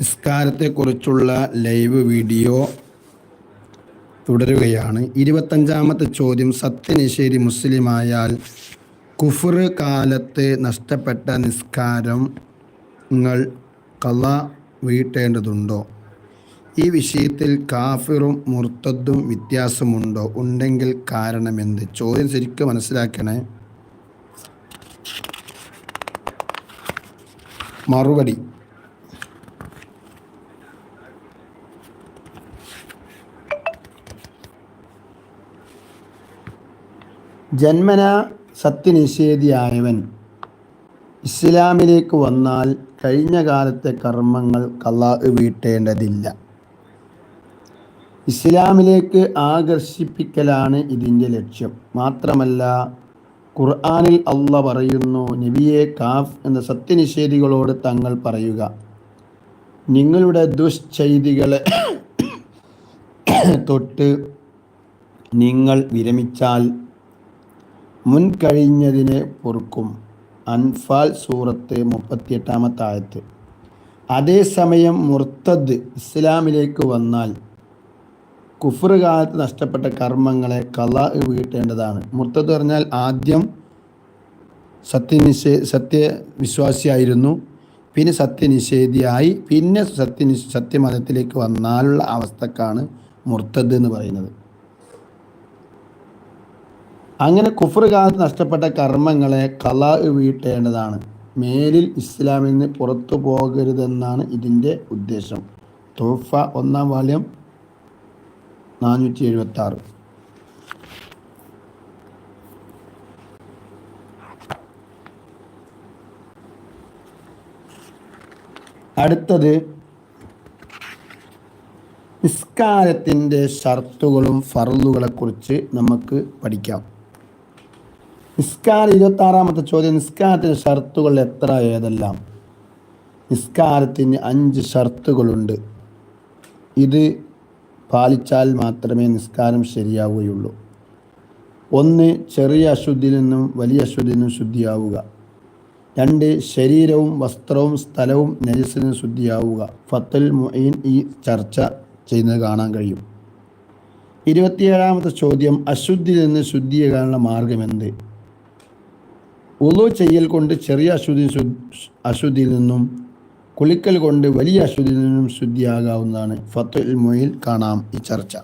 നിസ്കാരത്തെക്കുറിച്ചുള്ള live video തുടരുകയാണ്. ഇരുപത്തഞ്ചാമത്തെ ചോദ്യം സത്യനിഷേധി മുസ്ലിമായാൽ കുഫർ കാലത്ത് നഷ്ടപ്പെട്ട നിസ്കാരം നിങ്ങൾ കല വീട്ടേണ്ടതുണ്ടോ? ഈ വിഷയത്തിൽ കാഫിറും മുർത്തദ്ദും വ്യത്യാസമുണ്ടോ? ഉണ്ടെങ്കിൽ കാരണമെന്ത്? ചോദ്യം ശരിക്കും മനസ്സിലാക്കണേ. മറുപടി. ജന്മന സത്യനിഷേധിയായവൻ. ഇസ്ലാമിലേക്ക് വന്നാൽ കഴിഞ്ഞ കാലത്തെ കർമ്മങ്ങൾ കള്ളാഹ് വീട്ടേണ്ടതില്ല. ഇസ്ലാമിലേക്ക് ആകർഷിപ്പിക്കലാണ് ഇതിന്റെ ലക്ഷ്യം. മാത്രമല്ല ഖുർആാനിൽ അള്ള പറയുന്നു നബിയെ കാഫ് എന്ന സത്യനിഷേധികളോട് തങ്ങൾ പറയുക. നിങ്ങളുടെ ദുശ്ചൈതികളെ തൊട്ട് നിങ്ങൾ വിരമിച്ചാൽ മുൻകഴിഞ്ഞതിനെ പൊറുക്കും അൻഫാൽ സൂറത്ത് മുപ്പത്തിയെട്ടാമത്തെ ആയത്ത് അതേസമയം മുർത്തദ് ഇസ്ലാമിലേക്ക് വന്നാൽ കുഫർ കാലത്ത് നഷ്ടപ്പെട്ട കർമ്മങ്ങളെ കല വീട്ടേണ്ടതാണ് മുർത്തദ് പറഞ്ഞാൽ ആദ്യം സത്യനിഷേ സത്യവിശ്വാസിയായിരുന്നു. പിന്നെ സത്യനിഷേധിയായി. പിന്നെ സത്യനി സത്യമതത്തിലേക്ക് വന്നാലുള്ള അവസ്ഥക്കാണ് മുർത്തദ് എന്ന് പറയുന്നത്. അങ്ങനെ കുഫറുകാലത്ത് നഷ്ടപ്പെട്ട കർമ്മങ്ങളെ കല വീട്ടേണ്ടതാണ്. മേലിൽ ഇസ്ലാമിൽ നിന്ന് പുറത്തു പോകരുതെന്നാണ് ഇതിന്റെ ഉദ്ദേശം. തോഫ ഒന്നാം വാല്യം നാനൂറ്റി എഴുപത്തി ആറ് അടുത്തത് നിസ്കാരത്തിന്റെ ഷർത്തുകളും ഫറലുകളെക്കുറിച്ച് നമുക്ക് പഠിക്കാം. നിസ്കാരം ഇരുപത്തി ആറാമത്തെ ചോദ്യം നിസ്കാരത്തിന്റെ ഷർത്തുകൾ എത്ര ഏതെല്ലാം? നിസ്കാരത്തിന് അഞ്ച് ഷർത്തുകളുണ്ട്. ഇത് പാലിച്ചാൽ മാത്രമേ നിസ്കാരം ശരിയാവുകയുള്ളൂ. ഒന്ന് ചെറിയ അശുദ്ധിയിൽ നിന്നും വലിയ അശുദ്ധിയിൽ നിന്നും ശുദ്ധിയാവുക. രണ്ട് ശരീരവും വസ്ത്രവും സ്ഥലവും നജസിൽ ശുദ്ധിയാവുക. ഫത്തുൽ മൊയ്ൻ ഈ ചർച്ച ചെയ്യുന്നത് കാണാൻ കഴിയും. ഇരുപത്തിയേഴാമത്തെ ചോദ്യം അശുദ്ധിയിൽ നിന്ന് ശുദ്ധിയാകാനുള്ള മാർഗം എന്ത്? ഉളു ചെയ്യൽ കൊണ്ട് ചെറിയ അശുദ്ധി അശുദ്ധിയിൽ നിന്നും കുളിക്കൽ കൊണ്ട് വലിയ അശുദ്ധിയിൽ നിന്നും ശുദ്ധിയാകാവുന്നതാണ് ഫത്തുൽ മൊയിൽ കാണാം ഈ ചർച്ച.